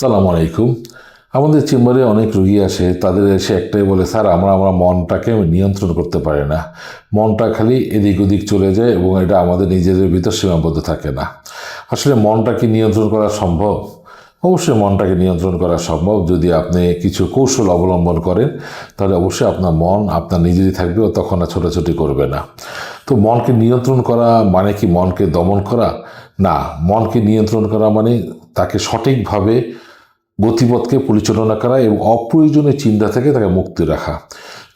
সালাম আলাইকুম। আমাদের চেম্বারে অনেক রুগী আসে, তাদের এসে একটাই বলে, স্যার, আমরা আমরা মনটাকে নিয়ন্ত্রণ করতে পারি না। মনটা খালি এদিক ওদিক চলে যায় এবং এটা আমাদের নিজেদের ভিতর সীমাবদ্ধ থাকে না। আসলে মনটাকে নিয়ন্ত্রণ করা সম্ভব? অবশ্যই মনটাকে নিয়ন্ত্রণ করা সম্ভব। যদি আপনি কিছু কৌশল অবলম্বন করেন, তাহলে অবশ্যই আপনার মন আপনার নিজেরই থাকবে ও তখন আর ছোটাছুটি করবে না। তো মনকে নিয়ন্ত্রণ করা মানে কি মনকে দমন করা? না, মনকে নিয়ন্ত্রণ করা মানে তাকে সঠিকভাবে গতিপথকে পরিচালনা করা এবং অপ্রয়োজনীয় চিন্তা থেকে তাকে মুক্তি রাখা।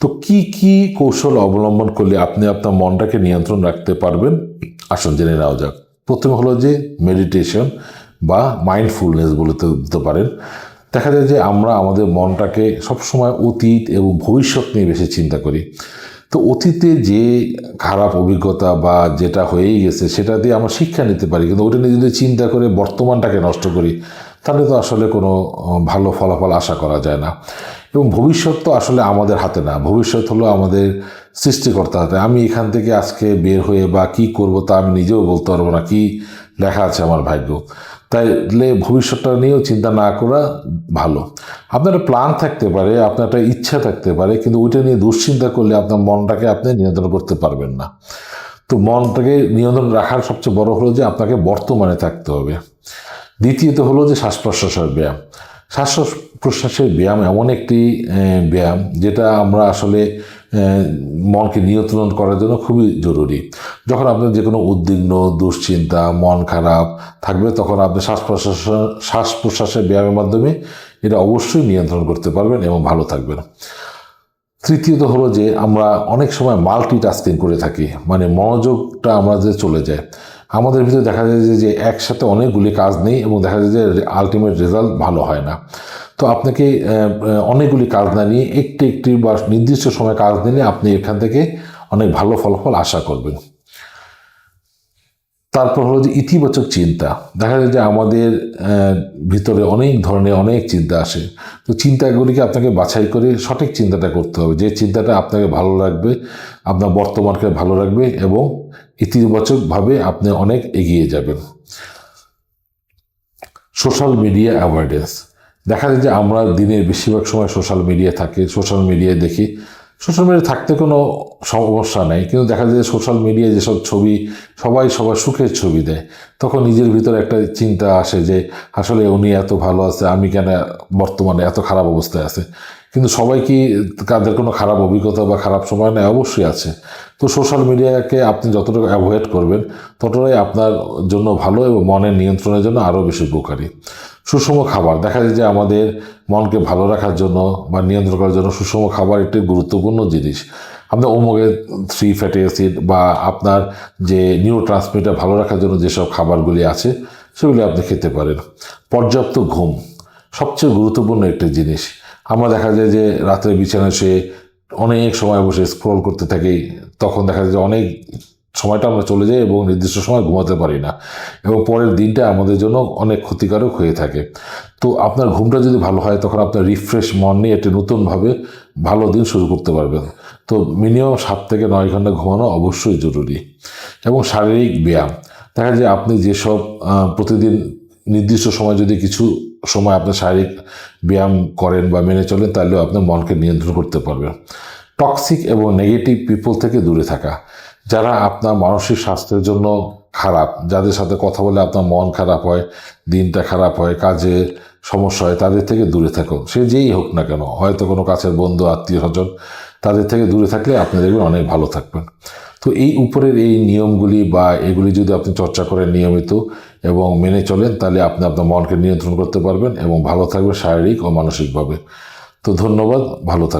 তো কি কি কৌশল অবলম্বন করলে আপনি আপনার মনটাকে নিয়ন্ত্রণ রাখতে পারবেন? আসুন জেনে নেওয়া যাক। প্রথমে হলো যে মেডিটেশন বা মাইন্ডফুলনেস বলতে দিতে পারেন। দেখা যায় যে আমরা আমাদের মনটাকে সবসময় অতীত এবং ভবিষ্যৎ নিয়ে বেশি চিন্তা করি। তো অতীতে যে খারাপ অভিজ্ঞতা বা যেটা হয়েই গেছে সেটা দিয়ে আমরা শিক্ষা নিতে পারি, কিন্তু ওটা নিয়ে যদি চিন্তা করে বর্তমানটাকে নষ্ট করি তাহলে তো আসলে কোনো ভালো ফলাফল আশা করা যায় না। এবং ভবিষ্যৎ তো আসলে আমাদের হাতে না। ভবিষ্যৎ হলো আমাদের সৃষ্টিকর্তা হাতে। আমি এখান থেকে আজকে বের হয়ে বা কি করব তা আমি নিজেও বলতে পারব না। কি লেখা আছে আমার ভাগ্য। তাইলে ভবিষ্যৎটা নিয়েও চিন্তা না করা ভালো। আপনার প্ল্যান থাকতে পারে, আপনার একটা ইচ্ছা থাকতে পারে, কিন্তু ওইটা নিয়ে দুশ্চিন্তা করলে আপনার মনটাকে আপনি নিয়ন্ত্রণ করতে পারবেন না। তো মনটাকে নিয়ন্ত্রণ রাখার সবচেয়ে বড় হলো যে আপনাকে বর্তমানে থাকতে হবে। দ্বিতীয়ত হলো যে শ্বাস প্রশ্বাসের ব্যায়াম। শ্বাস প্রশ্বাসের ব্যায়াম এমন একটি ব্যায়াম যেটা আমরা আসলে মনকে নিয়ন্ত্রণ করার জন্য খুবই জরুরি। যখন আপনার যে কোনো উদ্বিগ্ন, দুশ্চিন্তা, মন খারাপ থাকবে, তখন আপনি শ্বাস প্রশ্বাস শ্বাস প্রশ্বাসের ব্যায়ামের মাধ্যমে এটা অবশ্যই নিয়ন্ত্রণ করতে পারবেন এবং ভালো থাকবেন। তৃতীয়ত হলো যে আমরা অনেক সময় মাল্টিটাস্কিং করে থাকি মানে মনোযোগটা আমাদের চলে যায়। আমাদের ভিতরে দেখা যায় যে- একসাথে অনেকগুলি কাজ নেই এবং দেখা যায় যে আলটিমেট রেজাল্ট ভালো হয় না। তো আপনাকে অনেকগুলি কাজ না নিয়ে, একটি একটি বা নির্দিষ্ট সময় কাজ নিলে আপনি এখান থেকে অনেক ভালো ফলাফল আশা করবেন। তারপর হলো যে ইতিবাচক চিন্তা। দেখা যায় যে আমাদের ভিতরে অনেক ধরনের অনেক চিন্তা আসে। তো চিন্তাগুলিকে আপনাকে বাছাই করে সঠিক চিন্তাটা করতে হবে। যে চিন্তাটা আপনাকে ভালো লাগবে, আপনার বর্তমানকে ভালো রাখবে এবং ইতিবাচকভাবে আপনি অনেক এগিয়ে যাবেন। সোশ্যাল মিডিয়া অ্যাওয়ারনেস দেখা যায় যে আমরা দিনের বেশিরভাগ সময় সোশ্যাল মিডিয়া থাকি সোশ্যাল মিডিয়ায় দেখি। সোশ্যাল মিডিয়া থাকতে কোনো সমস্যা নেই, কিন্তু দেখা যায় যে সোশ্যাল মিডিয়ায় যেসব ছবি, সবাই সবার সুখের ছবি দেয়। তখন নিজের ভিতরে একটা চিন্তা আসে যে, আসলে উনি এত ভালো আছে, আমি কেন বর্তমানে এত খারাপ অবস্থায় আছে? কিন্তু সবাই কি তাদের কোনো খারাপ অভিজ্ঞতা বা খারাপ সময় নেই অবশ্যই আছে। তো সোশ্যাল মিডিয়াকে আপনি যতটুকু অ্যাভয়েড করবেন, ততটাই আপনার জন্য ভালো এবং মনের নিয়ন্ত্রণের জন্য আরও বেশি উপকারী। সুষম খাবার, দেখা যায় যে আমাদের মনকে ভালো রাখার জন্য বা নিয়ন্ত্রণ করার জন্য সুষম খাবার একটি গুরুত্বপূর্ণ জিনিস। আপনার ওমোগে থ্রি ফ্যাটি অ্যাসিড বা আপনার যে নিউরো ট্রান্সমিটার ভালো রাখার জন্য যেসব খাবারগুলি আছে, সেগুলি আপনি খেতে পারেন। পর্যাপ্ত ঘুম, সবচেয়ে গুরুত্বপূর্ণ একটি জিনিস আমরা দেখা যায় যে রাত্রে বিছানায় শুয়ে অনেক সময় বসে স্ক্রল করতে থাকি, তখন দেখা যায় যে অনেক সময়টা আমরা চলে যাই এবং নির্দিষ্ট সময় ঘুমাতে পারি না এবং পরের দিনটা আমাদের জন্য অনেক ক্ষতিকারক হয়ে থাকে। তো আপনার ঘুমটা যদি ভালো হয়, তখন আপনার রিফ্রেশ মন নিয়ে একটি নতুনভাবে ভালো দিন শুরু করতে পারবেন। তো মিনিমাম সাত থেকে নয় ঘণ্টা ঘুমানো অবশ্যই জরুরি এবং শারীরিক ব্যায়াম। দেখা যায় আপনি যেসব প্রতিদিন নির্দিষ্ট সময় যদি কিছু সময় আপনার শারীরিক ব্যায়াম করেন বা মেনে চলেন, তাহলেও আপনার মনকে নিয়ন্ত্রণ করতে পারবেন টক্সিক এবং নেগেটিভ পিপল থেকে দূরে থাকা। যারা আপনার মানসিক স্বাস্থ্যের জন্য খারাপ, যাদের সাথে কথা বলে আপনার মন খারাপ হয়, দিনটা খারাপ হয়, কাজে সমস্যা হয়, তাদের থেকে দূরে থাকুন। সে যেই হোক না কেন, হয়তো কোনো কাছের বন্ধু আত্মীয় স্বজন তাদের থেকে দূরে থাকলে আপনি দেখবেন অনেক ভালো থাকবেন তো এই উপরের এই নিয়মগুলি বা এগুলি যদি আপনি চর্চা করেন নিয়মিত এবং মেনে চলেন, তাহলে আপনি আপনার মনকে নিয়ন্ত্রণ করতে পারবেন এবং ভালো থাকবেন শারীরিক ও মানসিকভাবে। তো ধন্যবাদ, ভালো থাকবেন।